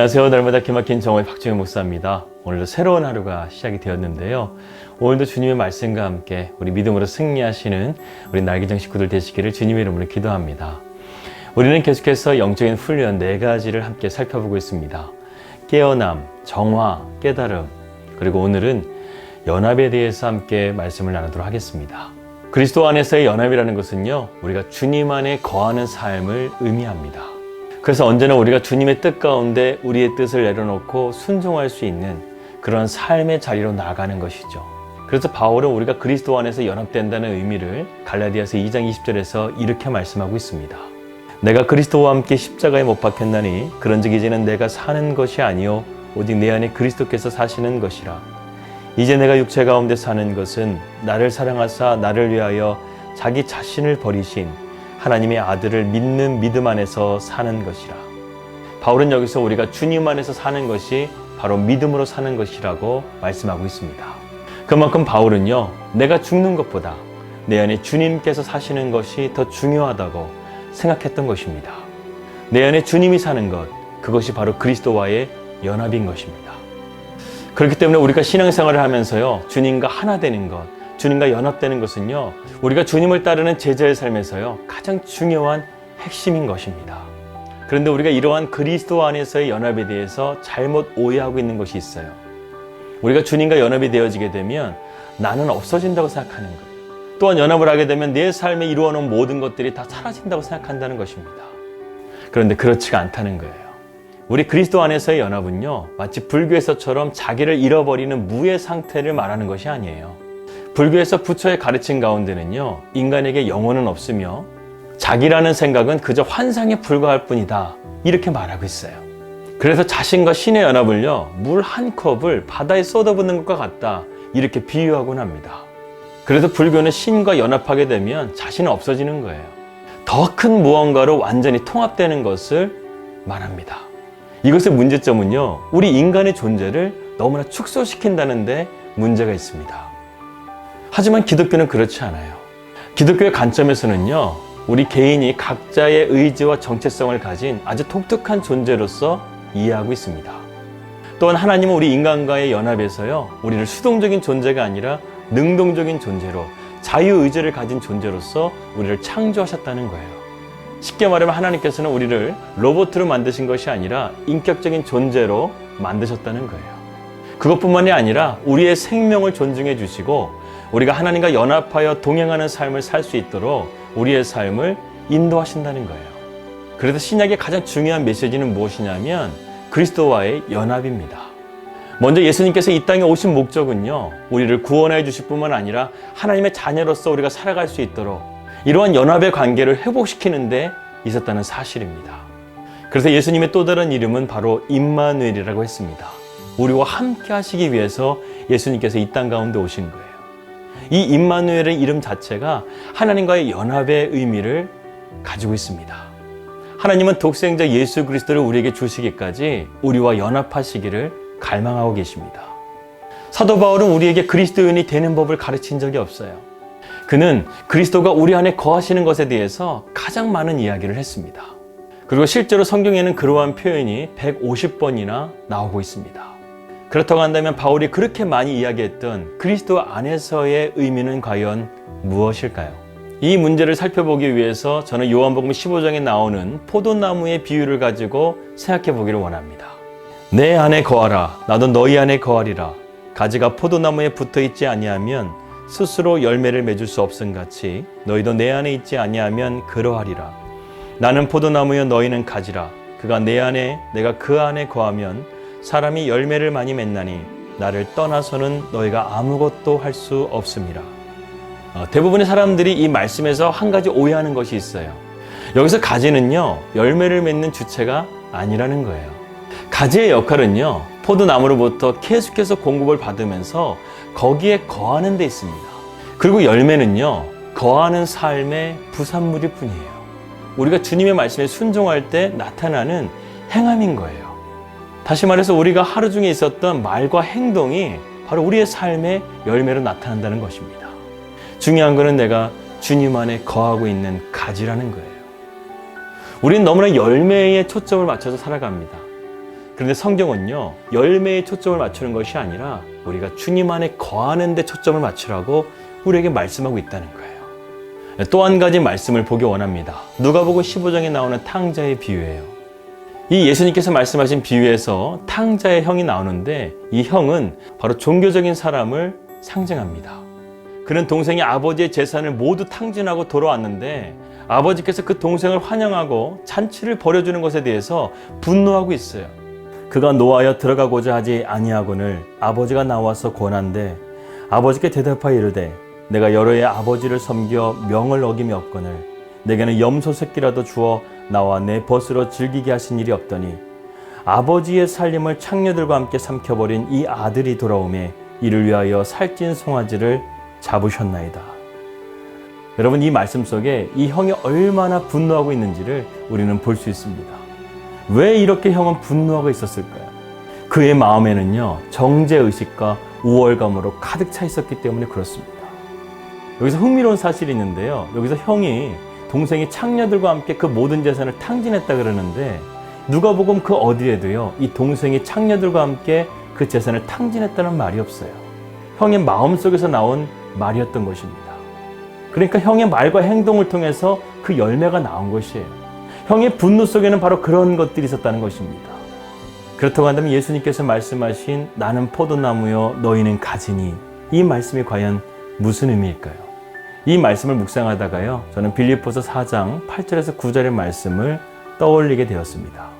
안녕하세요. 날마다 기막힌 정호의 박정희 목사입니다. 오늘도 새로운 하루가 시작이 되었는데요. 오늘도 주님의 말씀과 함께 우리 믿음으로 승리하시는 우리 날개정 식구들 되시기를 주님의 이름으로 기도합니다. 우리는 계속해서 영적인 훈련 네 가지를 함께 살펴보고 있습니다. 깨어남, 정화, 깨달음, 그리고 오늘은 연합에 대해서 함께 말씀을 나누도록 하겠습니다. 그리스도 안에서의 연합이라는 것은요, 우리가 주님 안에 거하는 삶을 의미합니다. 그래서 언제나 우리가 주님의 뜻 가운데 우리의 뜻을 내려놓고 순종할 수 있는 그런 삶의 자리로 나아가는 것이죠. 그래서 바울은 우리가 그리스도 안에서 연합된다는 의미를 갈라디아서 2장 20절에서 이렇게 말씀하고 있습니다. 내가 그리스도와 함께 십자가에 못 박혔나니 그런즉 이제는 내가 사는 것이 아니요 오직 내 안에 그리스도께서 사시는 것이라. 이제 내가 육체 가운데 사는 것은 나를 사랑하사 나를 위하여 자기 자신을 버리신 하나님의 아들을 믿는 믿음 안에서 사는 것이라. 바울은 여기서 우리가 주님 안에서 사는 것이 바로 믿음으로 사는 것이라고 말씀하고 있습니다. 그만큼 바울은요, 내가 죽는 것보다 내 안에 주님께서 사시는 것이 더 중요하다고 생각했던 것입니다. 내 안에 주님이 사는 것, 그것이 바로 그리스도와의 연합인 것입니다. 그렇기 때문에 우리가 신앙생활을 하면서요, 주님과 하나 되는 것, 주님과 연합되는 것은요, 우리가 주님을 따르는 제자의 삶에서요, 가장 중요한 핵심인 것입니다. 그런데 우리가 이러한 그리스도 안에서의 연합에 대해서 잘못 오해하고 있는 것이 있어요. 우리가 주님과 연합이 되어지게 되면 나는 없어진다고 생각하는 거예요. 또한 연합을 하게 되면 내 삶에 이루어놓은 모든 것들이 다 사라진다고 생각한다는 것입니다. 그런데 그렇지가 않다는 거예요. 우리 그리스도 안에서의 연합은요, 마치 불교에서처럼 자기를 잃어버리는 무의 상태를 말하는 것이 아니에요. 불교에서 부처의 가르침 가운데는요, 인간에게 영혼은 없으며 자기라는 생각은 그저 환상에 불과할 뿐이다. 이렇게 말하고 있어요. 그래서 자신과 신의 연합을요, 물 한 컵을 바다에 쏟아붓는 것과 같다. 이렇게 비유하곤 합니다. 그래서 불교는 신과 연합하게 되면 자신은 없어지는 거예요. 더 큰 무언가로 완전히 통합되는 것을 말합니다. 이것의 문제점은요, 우리 인간의 존재를 너무나 축소시킨다는데 문제가 있습니다. 하지만 기독교는 그렇지 않아요. 기독교의 관점에서는요, 우리 개인이 각자의 의지와 정체성을 가진 아주 독특한 존재로서 이해하고 있습니다. 또한 하나님은 우리 인간과의 연합에서요, 우리를 수동적인 존재가 아니라 능동적인 존재로 자유의지를 가진 존재로서 우리를 창조하셨다는 거예요. 쉽게 말하면 하나님께서는 우리를 로봇으로 만드신 것이 아니라 인격적인 존재로 만드셨다는 거예요. 그것뿐만이 아니라 우리의 생명을 존중해 주시고 우리가 하나님과 연합하여 동행하는 삶을 살 수 있도록 우리의 삶을 인도하신다는 거예요. 그래서 신약의 가장 중요한 메시지는 무엇이냐면 그리스도와의 연합입니다. 먼저 예수님께서 이 땅에 오신 목적은요, 우리를 구원해 주실 뿐만 아니라 하나님의 자녀로서 우리가 살아갈 수 있도록 이러한 연합의 관계를 회복시키는데 있었다는 사실입니다. 그래서 예수님의 또 다른 이름은 바로 임마누엘이라고 했습니다. 우리와 함께 하시기 위해서 예수님께서 이 땅 가운데 오신 거예요. 이 임마누엘의 이름 자체가 하나님과의 연합의 의미를 가지고 있습니다. 하나님은 독생자 예수 그리스도를 우리에게 주시기까지 우리와 연합하시기를 갈망하고 계십니다. 사도 바울은 우리에게 그리스도인이 되는 법을 가르친 적이 없어요. 그는 그리스도가 우리 안에 거하시는 것에 대해서 가장 많은 이야기를 했습니다. 그리고 실제로 성경에는 그러한 표현이 150번이나 나오고 있습니다. 그렇다고 한다면 바울이 그렇게 많이 이야기했던 그리스도 안에서의 의미는 과연 무엇일까요? 이 문제를 살펴보기 위해서 저는 요한복음 15장에 나오는 포도나무의 비유를 가지고 생각해 보기를 원합니다. 내 안에 거하라 나도 너희 안에 거하리라 가지가 포도나무에 붙어 있지 아니하면 스스로 열매를 맺을 수 없음 같이 너희도 내 안에 있지 아니하면 그러하리라 나는 포도나무여 너희는 가지라 그가 내 안에 내가 그 안에 거하면 사람이 열매를 많이 맺나니 나를 떠나서는 너희가 아무것도 할 수 없음이라 어, 대부분의 사람들이 이 말씀에서 한 가지 오해하는 것이 있어요 여기서 가지는요 열매를 맺는 주체가 아니라는 거예요 가지의 역할은요, 포도나무로부터 계속해서 공급을 받으면서 거기에 거하는 데 있습니다. 그리고 열매는요, 거하는 삶의 부산물일 뿐이에요. 우리가 주님의 말씀에 순종할 때 나타나는 행함인 거예요. 다시 말해서 우리가 하루 중에 있었던 말과 행동이 바로 우리의 삶의 열매로 나타난다는 것입니다. 중요한 것은 내가 주님 안에 거하고 있는 가지라는 거예요. 우리는 너무나 열매에 초점을 맞춰서 살아갑니다. 그런데 성경은요, 열매에 초점을 맞추는 것이 아니라 우리가 주님 안에 거하는 데 초점을 맞추라고 우리에게 말씀하고 있다는 거예요. 또 한 가지 말씀을 보기 원합니다. 누가복음 15장에 나오는 탕자의 비유예요. 이 예수님께서 말씀하신 비유에서 탕자의 형이 나오는데 이 형은 바로 종교적인 사람을 상징합니다. 그는 동생이 아버지의 재산을 모두 탕진하고 돌아왔는데 아버지께서 그 동생을 환영하고 잔치를 벌여주는 것에 대해서 분노하고 있어요. 그가 노하여 들어가고자 하지 아니하거늘 아버지가 나와서 권한데 아버지께 대답하여 이르되 내가 여러 해 아버지를 섬겨 명을 어김이 없거늘 내게는 염소 새끼라도 주어 나와 내 벗으로 즐기게 하신 일이 없더니 아버지의 살림을 창녀들과 함께 삼켜버린 이 아들이 돌아오매 이를 위하여 살찐 송아지를 잡으셨나이다. 여러분 이 말씀 속에 이 형이 얼마나 분노하고 있는지를 우리는 볼 수 있습니다. 왜 이렇게 형은 분노하고 있었을까요? 그의 마음에는요 정제 의식과 우월감으로 가득 차 있었기 때문에 그렇습니다. 여기서 흥미로운 사실이 있는데요. 여기서 형이 동생이 창녀들과 함께 그 모든 재산을 탕진했다 그러는데 누가복음 그 어디에도요 이 동생이 창녀들과 함께 그 재산을 탕진했다는 말이 없어요. 형의 마음 속에서 나온 말이었던 것입니다. 그러니까 형의 말과 행동을 통해서 그 열매가 나온 것이에요. 형의 분노 속에는 바로 그런 것들이 있었다는 것입니다. 그렇다고 한다면 예수님께서 말씀하신 나는 포도나무요 너희는 가지니 이 말씀이 과연 무슨 의미일까요? 이 말씀을 묵상하다가요 저는 빌립보서 4장 8절에서 9절의 말씀을 떠올리게 되었습니다.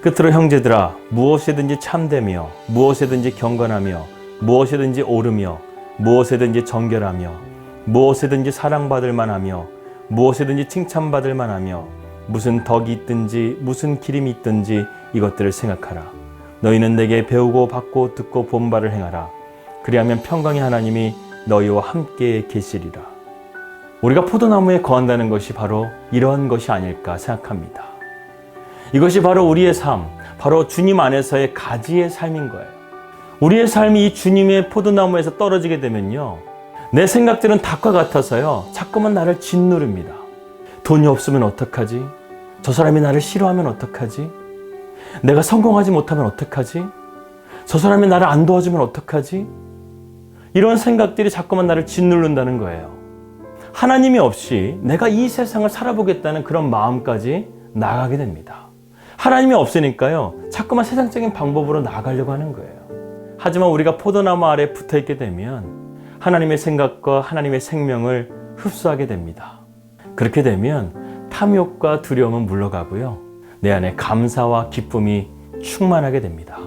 끝으로 형제들아 무엇이든지 참되며 무엇이든지 경건하며 무엇이든지 옳으며 무엇이든지 정결하며 무엇이든지 사랑받을 만하며 무엇이든지 칭찬받을 만하며 무슨 덕이 있든지 무슨 기림이 있든지 이것들을 생각하라. 너희는 내게 배우고 받고 듣고 본 바를 행하라. 그리하면 평강의 하나님이 너희와 함께 계시리라. 우리가 포도나무에 거한다는 것이 바로 이러한 것이 아닐까 생각합니다. 이것이 바로 우리의 삶, 바로 주님 안에서의 가지의 삶인 거예요. 우리의 삶이 이 주님의 포도나무에서 떨어지게 되면요. 내 생각들은 닭과 같아서요. 자꾸만 나를 짓누릅니다. 돈이 없으면 어떡하지? 저 사람이 나를 싫어하면 어떡하지? 내가 성공하지 못하면 어떡하지? 저 사람이 나를 안 도와주면 어떡하지? 이런 생각들이 자꾸만 나를 짓누른다는 거예요. 하나님이 없이 내가 이 세상을 살아보겠다는 그런 마음까지 나가게 됩니다. 하나님이 없으니까요. 자꾸만 세상적인 방법으로 나가려고 하는 거예요. 하지만 우리가 포도나무 아래 붙어 있게 되면 하나님의 생각과 하나님의 생명을 흡수하게 됩니다. 그렇게 되면 탐욕과 두려움은 물러가고요. 내 안에 감사와 기쁨이 충만하게 됩니다.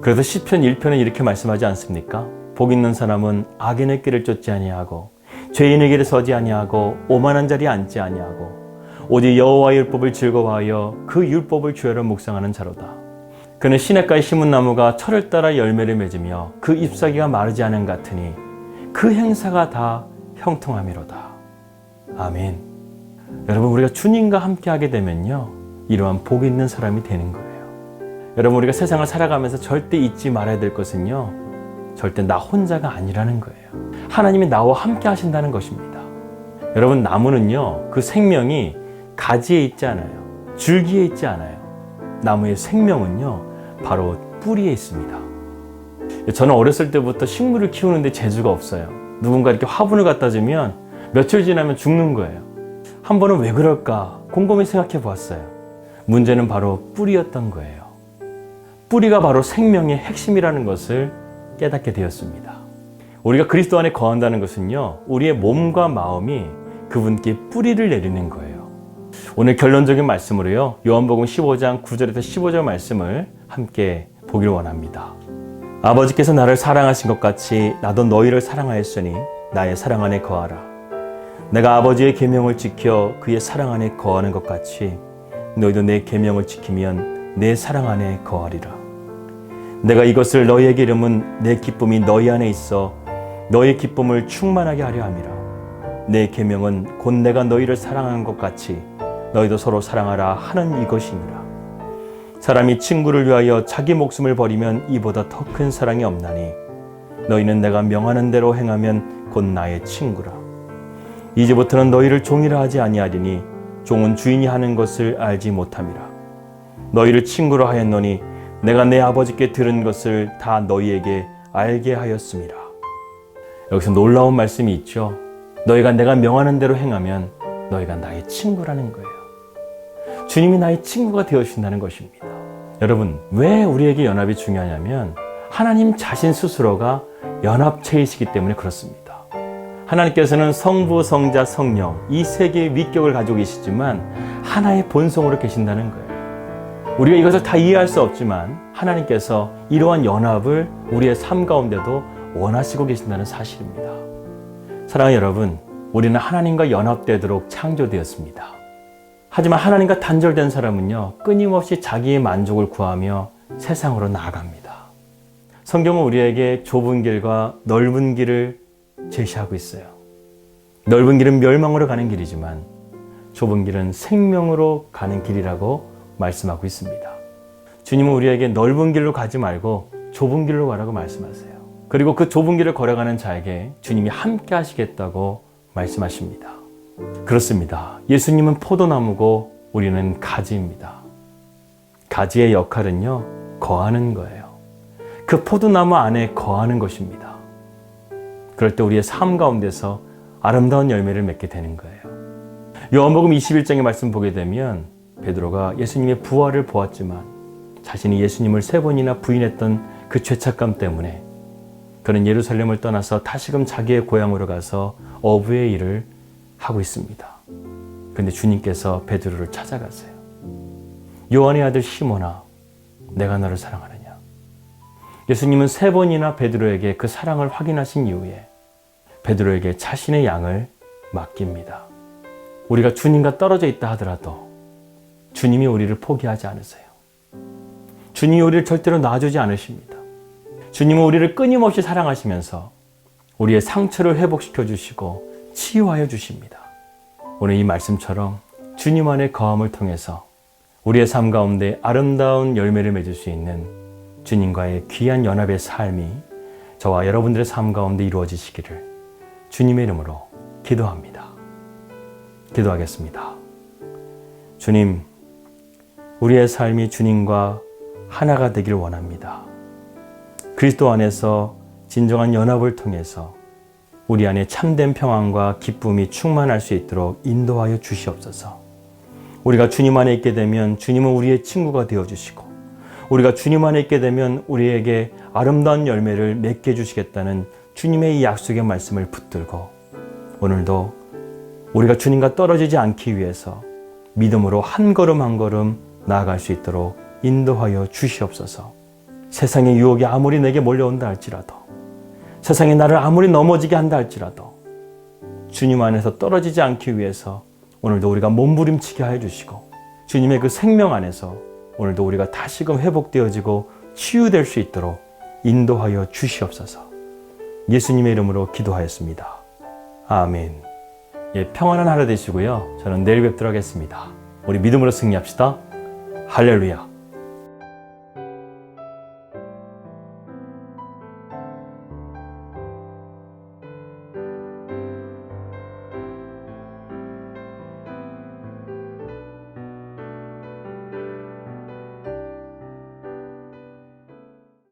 그래서 시편 1편은 이렇게 말씀하지 않습니까? 복 있는 사람은 악인의 길을 쫓지 아니하고 죄인의 길에 서지 아니하고 오만한 자리에 앉지 아니하고 오직 여호와의 율법을 즐거워하여 그 율법을 주야로 묵상하는 자로다. 그는 시냇가에 심은 나무가 철을 따라 열매를 맺으며 그 잎사귀가 마르지 않은 같으니 그 행사가 다 형통함이로다. 아멘. 여러분 우리가 주님과 함께 하게 되면요. 이러한 복 있는 사람이 되는 거예요. 여러분 우리가 세상을 살아가면서 절대 잊지 말아야 될 것은요. 절대 나 혼자가 아니라는 거예요. 하나님이 나와 함께 하신다는 것입니다. 여러분 나무는요. 그 생명이 가지에 있지 않아요. 줄기에 있지 않아요. 나무의 생명은요. 바로 뿌리에 있습니다. 저는 어렸을 때부터 식물을 키우는데 재주가 없어요. 누군가 이렇게 화분을 갖다 주면 며칠 지나면 죽는 거예요. 한 번은 왜 그럴까 곰곰이 생각해 보았어요. 문제는 바로 뿌리였던 거예요. 뿌리가 바로 생명의 핵심이라는 것을 깨닫게 되었습니다. 우리가 그리스도 안에 거한다는 것은요, 우리의 몸과 마음이 그분께 뿌리를 내리는 거예요. 오늘 결론적인 말씀으로요, 요한복음 15장 9절에서 15절 말씀을 함께 보기를 원합니다. 아버지께서 나를 사랑하신 것 같이 나도 너희를 사랑하였으니 나의 사랑 안에 거하라. 내가 아버지의 계명을 지켜 그의 사랑 안에 거하는 것 같이 너희도 내 계명을 지키면 내 사랑 안에 거하리라. 내가 이것을 너희에게 이름은 내 기쁨이 너희 안에 있어 너희 기쁨을 충만하게 하려 함이라. 내 계명은 곧 내가 너희를 사랑한 것 같이 너희도 서로 사랑하라 하는 이것이니라. 사람이 친구를 위하여 자기 목숨을 버리면 이보다 더 큰 사랑이 없나니 너희는 내가 명하는 대로 행하면 곧 나의 친구라. 이제부터는 너희를 종이라 하지 아니하리니 종은 주인이 하는 것을 알지 못함이라. 너희를 친구로 하였노니 내가 내 아버지께 들은 것을 다 너희에게 알게 하였습니다. 여기서 놀라운 말씀이 있죠. 너희가 내가 명하는 대로 행하면 너희가 나의 친구라는 거예요. 주님이 나의 친구가 되어주신다는 것입니다. 여러분, 왜 우리에게 연합이 중요하냐면 하나님 자신 스스로가 연합체이시기 때문에 그렇습니다. 하나님께서는 성부, 성자, 성령 이 세 개의 위격을 가지고 계시지만 하나의 본성으로 계신다는 거예요. 우리가 이것을 다 이해할 수 없지만 하나님께서 이러한 연합을 우리의 삶 가운데도 원하시고 계신다는 사실입니다. 사랑하는 여러분, 우리는 하나님과 연합되도록 창조되었습니다. 하지만 하나님과 단절된 사람은요, 끊임없이 자기의 만족을 구하며 세상으로 나아갑니다. 성경은 우리에게 좁은 길과 넓은 길을 제시하고 있어요. 넓은 길은 멸망으로 가는 길이지만 좁은 길은 생명으로 가는 길이라고 말씀하고 있습니다. 주님은 우리에게 넓은 길로 가지 말고 좁은 길로 가라고 말씀하세요. 그리고 그 좁은 길을 걸어가는 자에게 주님이 함께 하시겠다고 말씀하십니다. 그렇습니다. 예수님은 포도나무고 우리는 가지입니다. 가지의 역할은요, 거하는 거예요. 그 포도나무 안에 거하는 것입니다. 그럴 때 우리의 삶 가운데서 아름다운 열매를 맺게 되는 거예요. 요한복음 21장의 말씀 보게 되면 베드로가 예수님의 부활을 보았지만 자신이 예수님을 세 번이나 부인했던 그 죄책감 때문에 그는 예루살렘을 떠나서 다시금 자기의 고향으로 가서 어부의 일을 하고 있습니다. 그런데 주님께서 베드로를 찾아가세요. 요한의 아들 시몬아, 내가 너를 사랑하느냐? 예수님은 세 번이나 베드로에게 그 사랑을 확인하신 이후에 베드로에게 자신의 양을 맡깁니다. 우리가 주님과 떨어져 있다 하더라도 주님이 우리를 포기하지 않으세요. 주님이 우리를 절대로 놔주지 않으십니다. 주님은 우리를 끊임없이 사랑하시면서 우리의 상처를 회복시켜 주시고 치유하여 주십니다. 오늘 이 말씀처럼 주님 안의 거함을 통해서 우리의 삶 가운데 아름다운 열매를 맺을 수 있는 주님과의 귀한 연합의 삶이 저와 여러분들의 삶 가운데 이루어지시기를 주님의 이름으로 기도합니다. 기도하겠습니다. 주님, 우리의 삶이 주님과 하나가 되길 원합니다. 그리스도 안에서 진정한 연합을 통해서 우리 안에 참된 평안과 기쁨이 충만할 수 있도록 인도하여 주시옵소서. 우리가 주님 안에 있게 되면 주님은 우리의 친구가 되어 주시고 우리가 주님 안에 있게 되면 우리에게 아름다운 열매를 맺게 해 주시겠다는 주님의 이 약속의 말씀을 붙들고 오늘도 우리가 주님과 떨어지지 않기 위해서 믿음으로 한 걸음 한 걸음 나아갈 수 있도록 인도하여 주시옵소서. 세상의 유혹이 아무리 내게 몰려온다 할지라도 세상이 나를 아무리 넘어지게 한다 할지라도 주님 안에서 떨어지지 않기 위해서 오늘도 우리가 몸부림치게 하여 주시고 주님의 그 생명 안에서 오늘도 우리가 다시금 회복되어지고 치유될 수 있도록 인도하여 주시옵소서. 예수님의 이름으로 기도하였습니다. 아멘. 예, 평안한 하루 되시고요. 저는 내일 뵙도록 하겠습니다. 우리 믿음으로 승리합시다. 할렐루야.